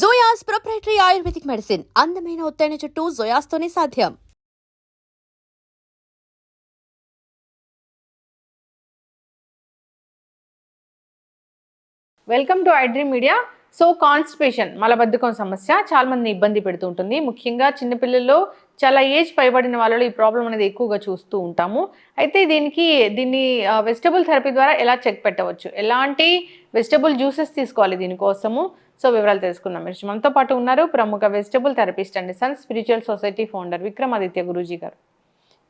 జోయాస్ proprietary ayurvedic medicine అందమైన ఒత్తైన చుట్టూ జోయాస్తోనే సాధ్యం. Welcome to iDream so constipation మలబద్ధకం సమస్య చాలా మంది ఇబ్బంది పెడుతూ ఉంటుంది. ముఖ్యంగా చిన్నపిల్లల్లో చాలా ఏజ్ పైబడిన వాళ్ళలో ఈ ప్రాబ్లం అనేది ఎక్కువగా చూస్తూ ఉంటాము. అయితే దీనికి దీన్ని వెజిటబుల్ థెరపీ ద్వారా ఎలా చెక్ పెట్టవచ్చు? ఎలాంటి వెజిటబుల్ జ్యూసెస్ తీసుకోవాలి దీనికోసము? సో వివరాలు తెలుసుకుందాం. మీరు మనతో పాటు ఉన్నారు. ప్రముఖ వెజిటబుల్ థెరపిస్ట్ అండి sun spiritual society founder Vikramaditya Guruji గారు.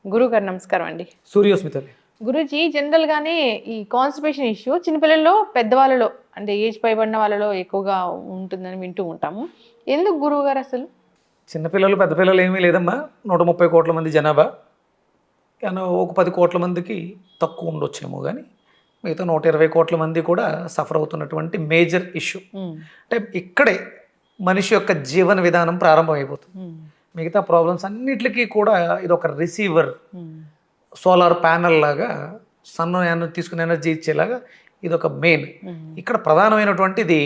గురువు గారు నమస్కారం అండి. సూర్యోస్మితని గురూజీ జనరల్గానే ఈ కాన్స్టిపేషన్ ఇష్యూ చిన్నపిల్లల్లో పెద్దవాళ్ళలో అంటే ఏజ్ పైబడిన వాళ్ళలో ఎక్కువగా ఉంటుందని వింటూ ఉంటాము. ఎందుకు గురువు గారు అసలు? చిన్నపిల్లలు పెద్ద పిల్లలు ఏమీ లేదమ్మా. నూట ముప్పై కోట్ల మంది జనాభా. కానీ ఒక పది కోట్ల మందికి తక్కువ ఉండొచ్చేమో కానీ మిగతా నూట ఇరవై కోట్ల మంది కూడా సఫర్ అవుతున్నటువంటి మేజర్ ఇష్యూ. అంటే ఇక్కడే మనిషి యొక్క జీవన విధానం ప్రారంభమైపోతుంది. మిగతా ప్రాబ్లమ్స్ అన్నిటికీ కూడా ఇది ఒక రిసీవర్ సోలార్ ప్యానల్ లాగా సన్ తీసుకునే ఎనర్జీ ఇచ్చేలాగా ఇది ఒక మెయిన్ ఇక్కడ ప్రధానమైనటువంటిది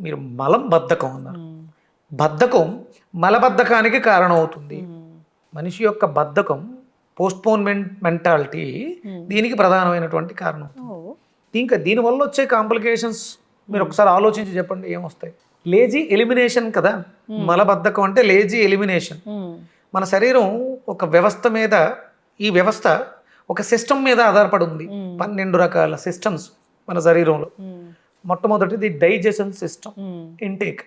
మీరు మలం బద్ధకం అన్నారు. బద్ధకం మలబద్ధకానికి కారణం అవుతుంది ఉమ్, మనిషి యొక్క బద్ధకం పోస్ట్పోన్మెంట్ మెంటాలిటీ Hmm. దీనికి ప్రధానమైనటువంటి కారణం. ఇంకా దీనివల్ల వచ్చే కాంప్లికేషన్స్ మీరు ఒకసారి ఆలోచించి చెప్పండి ఏమొస్తాయి? లేజీ ఎలిమినేషన్ కదా? మలబద్ధకం అంటే లేజీ ఎలిమినేషన్. ఉమ్, మన శరీరం ఒక వ్యవస్థ మీద ఈ వ్యవస్థ ఒక సిస్టమ్ మీద ఆధారపడి ఉంది Hmm. పన్నెండు రకాల సిస్టమ్స్ మన శరీరంలో. మొట్టమొదటిది digestion system. Intake.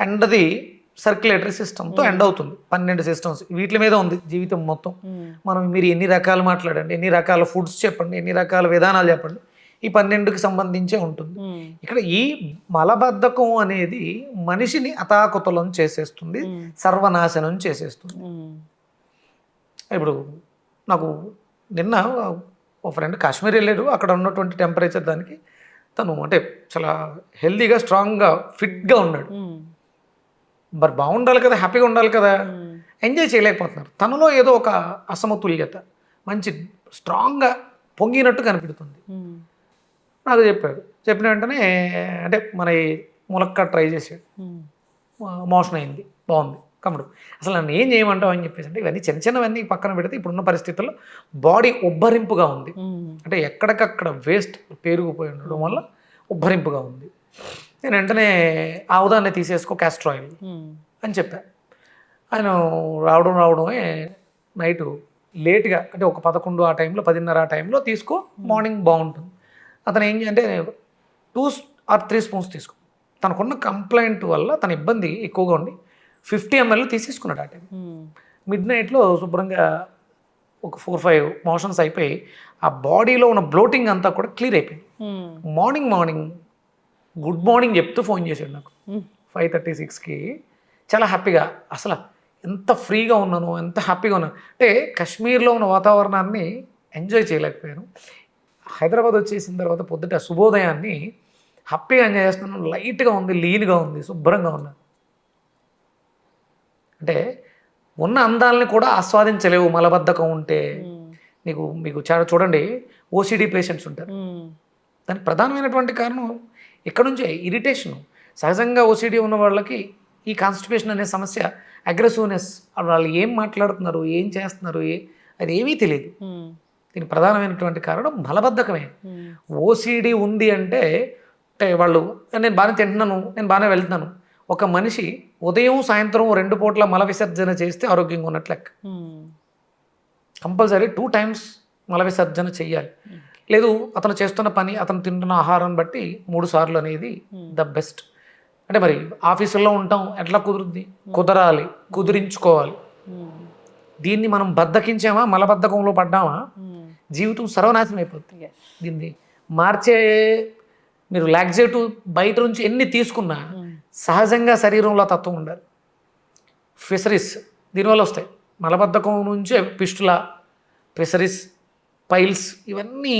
And the circulatory సిస్టమ్తో ఎండ్ అవుతుంది. పన్నెండు సిస్టమ్స్ వీటి మీద ఉంది జీవితం మొత్తం. మనం మీరు ఎన్ని రకాలు మాట్లాడండి ఎన్ని రకాల ఫుడ్స్ చెప్పండి ఎన్ని రకాల విధానాలు చెప్పండి ఈ పన్నెండుకి సంబంధించే ఉంటుంది. ఇక్కడ ఈ మలబద్ధకం అనేది మనిషిని అతాకుతలం చేసేస్తుంది సర్వనాశనం చేసేస్తుంది. ఇప్పుడు నాకు నిన్న ఒక ఫ్రెండ్ కాశ్మీర్ వెళ్ళాడు. అక్కడ ఉన్నటువంటి టెంపరేచర్ దానికి తను అంటే చాలా హెల్తీగా స్ట్రాంగ్గా ఫిట్గా ఉన్నాడు. మరి బాగుండాలి కదా హ్యాపీగా ఉండాలి కదా. ఎంజాయ్ చేయలేకపోతున్నారు. తనలో ఏదో ఒక అసమతుల్యత మంచి స్ట్రాంగ్గా పొంగినట్టు కనిపెడుతుంది నాకు చెప్పాడు. చెప్పిన వెంటనే అంటే మన ములక్క ట్రై చేసాడు మోషన్ అయింది. బాగుంది. కమ్ముడు అసలు నన్ను ఏం చేయమంటావు అని చెప్పేసి అంటే ఇవన్నీ చిన్న చిన్నవన్నీ పక్కన పెడితే ఇప్పుడున్న పరిస్థితుల్లో బాడీ ఉబ్బరింపుగా ఉంది. అంటే ఎక్కడికక్కడ వేస్ట్ పేరుకుపోయి ఉండడం వల్ల ఉబ్బరింపుగా ఉంది. నేను వెంటనే ఆవుదాన్ని తీసేసుకో క్యాస్టర్ ఆయిల్ ఉమ్, అని చెప్పా. ఆయన రావడం రావడమే నైట్ లేట్గా అంటే ఒక పదకొండు ఆ టైంలో పదిన్నర ఆ టైంలో తీసుకో మార్నింగ్ బాగుంటుంది. అతను ఏం అంటే టూ ఆర్ త్రీ స్పూన్స్ తీసుకో. తనకున్న కంప్లైంట్ వల్ల తన ఇబ్బంది ఎక్కువగా ఉండి ఫిఫ్టీ ఎంఎల్ తీసేసుకున్నాడు ఆ టైం. మిడ్ నైట్లో శుభ్రంగా ఒక ఫోర్ ఫైవ్ మోషన్స్ అయిపోయి ఆ బాడీలో ఉన్న బ్లోటింగ్ అంతా కూడా క్లియర్ అయిపోయింది. మార్నింగ్ మార్నింగ్ గుడ్ మార్నింగ్ చెప్తూ ఫోన్ చేశాడు నాకు. ఫైవ్ థర్టీ సిక్స్కి. చాలా హ్యాపీగా. అసలు ఎంత ఫ్రీగా ఉన్నాను ఎంత హ్యాపీగా ఉన్నాను. అంటే కాశ్మీర్లో ఉన్న వాతావరణాన్ని ఎంజాయ్ చేయలేకపోయాను. హైదరాబాద్ వచ్చేసిన తర్వాత పొద్దుట శుభోదయాన్ని హ్యాపీగా ఎంజాయ్ చేస్తున్నాను. లైట్గా ఉంది లీన్గా ఉంది శుభ్రంగా ఉన్నాను అంటే ఉన్న అందాలని కూడా ఆస్వాదించలేవు. మలబద్ధకం ఉంటే నీకు మీకు చాలా చూడండి ఓసిడి పేషెంట్స్ ఉంటారు. దానికి ప్రధానమైనటువంటి కారణం ఇక్కడ నుంచే ఇరిటేషన్ సహజంగా ఓసిడి ఉన్న వాళ్ళకి ఈ కాన్స్టిపేషన్ అనే సమస్య అగ్రెసివ్నెస్ వాళ్ళు ఏం మాట్లాడుతున్నారు ఏం చేస్తున్నారు ఏ అది ఏమీ తెలియదు. ఉమ్, దీనికి ప్రధానమైనటువంటి కారణం మలబద్ధకమే ఉమ్, ఓసిడి ఉంది అంటే వాళ్ళు నేను బాగానే తింటున్నాను నేను బాగానే వెళ్తున్నాను. ఒక మనిషి ఉదయం సాయంత్రం రెండు పూట్ల మల విసర్జన చేస్తే ఆరోగ్యంగా ఉన్నట్లు లెక్క. ఉమ్, కంపల్సరీ టూ టైమ్స్ మల విసర్జన చెయ్యాలి లేదు అతను చేస్తున్న పని అతను తింటున్న ఆహారం బట్టి మూడు సార్లు అనేది ద బెస్ట్. అంటే మరి ఆఫీసుల్లో ఉంటాం ఎట్లా కుదురుద్ది? కుదరాలి కుదిరించుకోవాలి. ఉమ్, దీన్ని మనం బద్దకించామా మలబద్ధకంలో పడ్డామా? జీవితం సర్వనాశనం అయిపోతుంది. దీన్ని మార్చే మీరు లాక్సేటివ్ బయట నుంచి ఎన్ని తీసుకున్నా సహజంగా శరీరంలో తత్వం ఉండాలి. ఫిషరీస్ దీనివల్ల వస్తాయి. మలబద్ధకం నుంచే పిస్టుల ఫిషరీస్ పైల్స్ ఇవన్నీ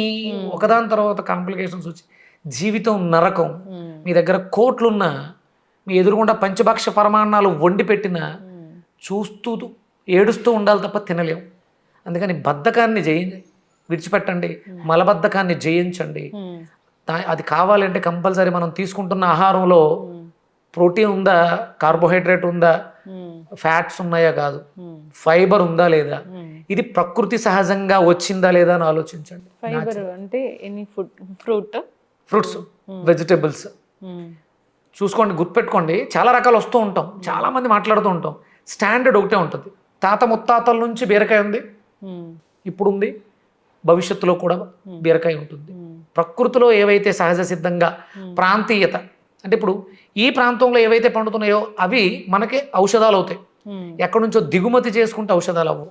ఒకదాని తర్వాత కాంప్లికేషన్స్ వచ్చి జీవితం నరకం. మీ దగ్గర కోట్లున్నా మీ ఎదురుగుండా పంచభక్ష పరమాన్నాలు వండి పెట్టినా చూస్తూ ఏడుస్తూ ఉండాలి తప్ప తినలేం. అందుకని బద్ధకాన్ని జయించి విడిచిపెట్టండి. మలబద్ధకాన్ని జయించండి. అది కావాలంటే కంపల్సరీ మనం తీసుకుంటున్న ఆహారంలో ప్రోటీన్ ఉందా కార్బోహైడ్రేట్ ఉందా ఫ్యాట్స్ ఉన్నాయా కాదు. ఫైబర్ ఉందా లేదా. ఇది ప్రకృతి సహజంగా వచ్చిందా లేదా అని ఆలోచించండి. ఫైబర్ అంటే any food fruit fruits vegetables చూసుకోండి గుర్తుపెట్టుకోండి చాలా రకాలు వస్తూ ఉంటాం చాలా మంది మాట్లాడుతూ ఉంటాం. స్టాండర్డ్ ఒకటే ఉంటుంది. తాత ముత్తాతల నుంచి బీరకాయ ఉంది. ఇప్పుడు ఉంది భవిష్యత్తులో కూడా బీరకాయ ఉంటుంది. ప్రకృతిలో ఏవైతే సహజ సిద్ధంగా ప్రాంతీయత అంటే ఇప్పుడు ఈ ప్రాంతంలో ఏవైతే పండుతున్నాయో అవి మనకి ఔషధాలు అవుతాయి. ఎక్కడి నుంచో దిగుమతి చేసుకుంటే ఔషధాలు అవ్వవు.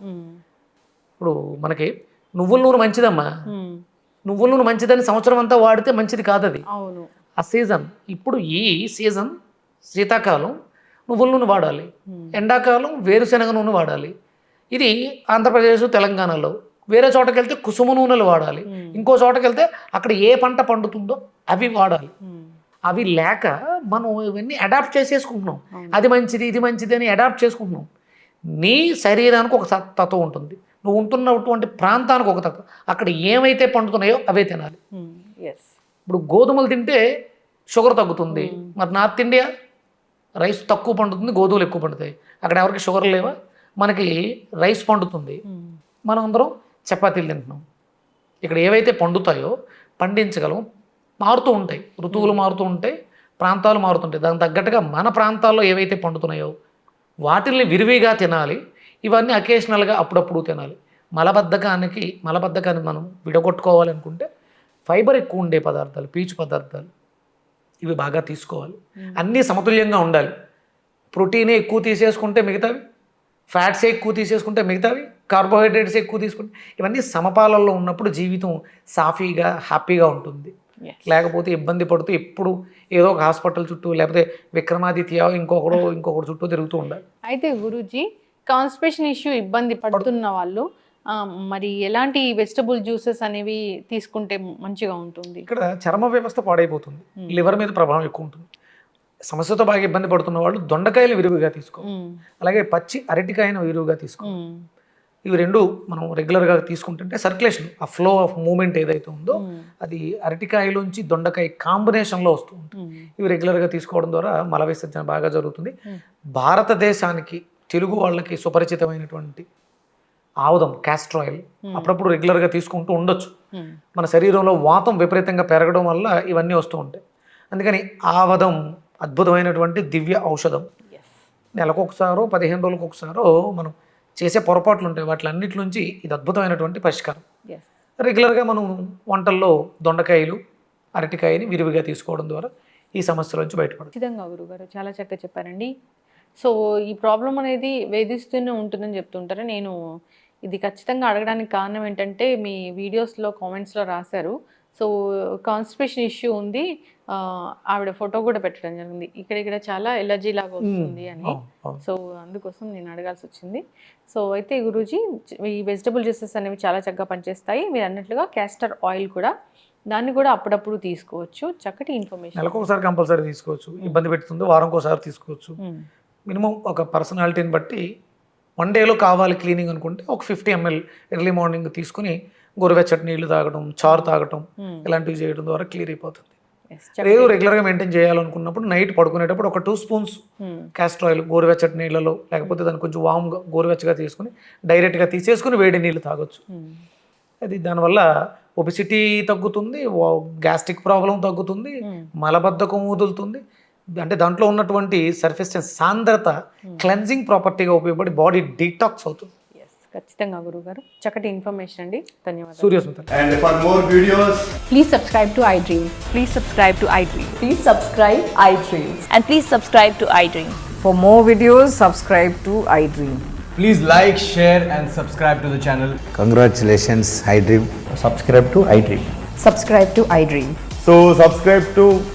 ఇప్పుడు మనకి నువ్వుల నూనె మంచిదమ్మా. నువ్వుల నూనె మంచిదని సంవత్సరం అంతా వాడితే మంచిది కాదు అది ఆ సీజన్ ఇప్పుడు ఈ సీజన్ శీతాకాలం నువ్వుల నూనె వాడాలి. ఎండాకాలం వేరుశనగ నూనె వాడాలి. ఇది ఆంధ్రప్రదేశ్ తెలంగాణలో వేరే చోటకి వెళ్తే కుసుమ నూనెలు వాడాలి. ఇంకో చోటకి వెళ్తే అక్కడ ఏ పంట పండుతుందో అవి వాడాలి. అవి లేక మనం ఇవన్నీ అడాప్ట్ చేసేసుకుంటున్నాం. అది మంచిది ఇది మంచిది అని అడాప్ట్ చేసుకుంటున్నాం. నీ శరీరానికి ఒక తత్- తత్వం ఉంటుంది. నువ్వు ఉంటున్నటువంటి ప్రాంతానికి ఒక తత్వం. అక్కడ ఏమైతే పండుతున్నాయో అవే తినాలి. ఎస్ ఇప్పుడు గోధుమలు తింటే షుగర్ తగ్గుతుంది. మరి నార్త్ ఇండియా? రైస్ తక్కువ పండుతుంది గోధుమలు ఎక్కువ పండుతాయి. అక్కడ ఎవరికి షుగర్ లేవా? మనకి రైస్ పండుతుంది. మనం అందరం చపాతీలు తింటున్నాం. ఇక్కడ ఏవైతే పండుతాయో పండించగలం. మారుతూ ఉంటాయి. ఋతువులు మారుతూ ఉంటాయి ప్రాంతాలు మారుతుంటాయి దానికి తగ్గట్టుగా మన ప్రాంతాల్లో ఏవైతే పండుతున్నాయో వాటిల్ని విరివిగా తినాలి. ఇవన్నీ అకేషనల్గా అప్పుడప్పుడు తినాలి. మలబద్ధకానికి మలబద్ధకాన్ని మనం విడగొట్టుకోవాలి అనుకుంటే ఫైబర్ ఎక్కువ ఉండే పదార్థాలు పీచు పదార్థాలు ఇవి బాగా తీసుకోవాలి. అన్నీ సమతుల్యంగా ఉండాలి. ప్రోటీనే ఎక్కువ తీసేసుకుంటే మిగతావి ఫ్యాట్స్ ఎక్కువ తీసేసుకుంటే మిగతావి కార్బోహైడ్రేట్స్ ఎక్కువ తీసుకుంటే ఇవన్నీ సమపాలల్లో ఉన్నప్పుడు జీవితం సాఫీగా హ్యాపీగా ఉంటుంది. లేకపోతే ఇబ్బంది పడుతూ ఎప్పుడు ఏదో ఒక హాస్పిటల్ చుట్టూ లేకపోతే విక్రమాదిత్య ఇంకొకడు ఇంకొకటి చుట్టూ తిరుగుతూ ఉండాలి. అయితే గురూజీ కాన్స్టిపేషన్ ఇష్యూ ఇబ్బంది పడుతున్న వాళ్ళు మరి ఎలాంటి వెజిటబుల్ జ్యూసెస్ అనేవి తీసుకుంటే మంచిగా ఉంటుంది ఇక్కడ చర్మ వ్యవస్థ పాడైపోతుంది లివర్ మీద ప్రభావం ఎక్కువ ఉంటుంది సమస్యతో బాగా ఇబ్బంది పడుతున్న వాళ్ళు దొండకాయలు విరివిగా తీసుకో మ్మ్. అలాగే పచ్చి అరటికాయను విరివిగా తీసుకో మ్మ్. ఇవి రెండు మనం రెగ్యులర్గా తీసుకుంటుంటే సర్క్యులేషన్ ఆ ఫ్లో ఆఫ్ మూమెంట్ ఏదైతే ఉందో. అది అరటికాయలోంచి దొండకాయ కాంబినేషన్లో వస్తూ ఉంటుంది. ఇవి రెగ్యులర్గా తీసుకోవడం ద్వారా మల విసర్జన బాగా జరుగుతుంది. భారతదేశానికి తెలుగు వాళ్ళకి సుపరిచితమైనటువంటి ఆముదం క్యాస్టర్ ఆయిల్ అప్పుడప్పుడు రెగ్యులర్గా తీసుకుంటూ ఉండొచ్చు. మ్మ్. మన శరీరంలో వాతం విపరీతంగా పెరగడం వల్ల ఇవన్నీ వస్తూ ఉంటాయి. అందుకని ఆవదం అద్భుతమైనటువంటి దివ్య ఔషధం. ఎస్ నెలకు ఒకసారో పదిహేను రోజులకు ఒకసారో మనం చేసే పొరపాట్లు ఉంటాయి. వాటి నుంచి ఇది అద్భుతమైనటువంటి పరిష్కారం. రెగ్యులర్గా మనం వంటల్లో దొండకాయలు అరటికాయని విరివిగా తీసుకోవడం ద్వారా ఈ సమస్యల నుంచి బయటపడదు ఖచ్చితంగా గురుగారు చాలా చక్కగా చెప్పారండి. సో ఈ ప్రాబ్లం అనేది వేధిస్తూనే ఉంటుందని చెప్తుంటారు. నేను ఇది ఖచ్చితంగా అడగడానికి కారణం ఏంటంటే మీ వీడియోస్లో కామెంట్స్లో రాశారు. సో కాన్స్టిపేషన్ ఇష్యూ ఉంది. ఆవిడ ఫోటో కూడా పెట్టడం జరిగింది. ఇక్కడ ఇక్కడ చాలా ఎలర్జీ లాగా వస్తుంది అని. సో అందుకోసం నేను అడగాల్సి వచ్చింది. సో అయితే గురూజీ ఈ వెజిటబుల్ జ్యూసెస్ అనేవి చాలా చక్కగా పనిచేస్తాయి. మీరు అన్నట్లుగా క్యాస్టర్ ఆయిల్ కూడా దాన్ని కూడా అప్పుడప్పుడు తీసుకోవచ్చు. చక్కటి ఇన్ఫర్మేషన్. కంపల్సరీ తీసుకోవచ్చు. ఇబ్బంది పెడుతుంది వారంకి ఒకసారి తీసుకోవచ్చు మినిమం ఒక పర్సనాలిటీని బట్టి వన్ డేలో కావాలి క్లీనింగ్ అనుకుంటే ఒక ఫిఫ్టీ ఎంఎల్ ఎర్లీ మార్నింగ్ తీసుకుని గోరువెచ్చటి నీళ్ళు తాగడం చారు తాగటం ఇలాంటివి చేయడం ద్వారా క్లియర్ అయిపోతుంది. లేదు రెగ్యులర్గా మెయింటైన్ చేయాలనుకున్నప్పుడు నైట్ పడుకునేటప్పుడు ఒక టూ స్పూన్స్ క్యాస్టర్ ఆయిల్ గోరువెచ్చటి నీళ్ళలో లేకపోతే దాన్ని కొంచెం వామ్గా గోరువెచ్చగా తీసుకుని డైరెక్ట్గా తీసేసుకుని వేడి నీళ్ళు తాగొచ్చు. అది దానివల్ల ఒబిసిటీ తగ్గుతుంది గ్యాస్ట్రిక్ ప్రాబ్లం తగ్గుతుంది మలబద్ధకం వదులుతుంది అంటే దాంట్లో ఉన్నటువంటి సర్ఫేస్ సాంద్రత క్లెన్జింగ్ ప్రాపర్టీగా ఉపయోగపడి బాడీ డీటాక్స్ అవుతుంది ఖచ్చితంగా గురుగారు చక్కటి ఇన్ఫర్మేషన్ అండి ధన్యవాదాలు Suryasmita And for more videos, Please subscribe to iDream. Please subscribe to iDream. Please subscribe iDream. And please subscribe to iDream. For more videos, subscribe to iDream. please like, share, and subscribe to the channel. Congratulations, iDream. subscribe to iDream. Subscribe to iDream. So, subscribe to iDream Media. I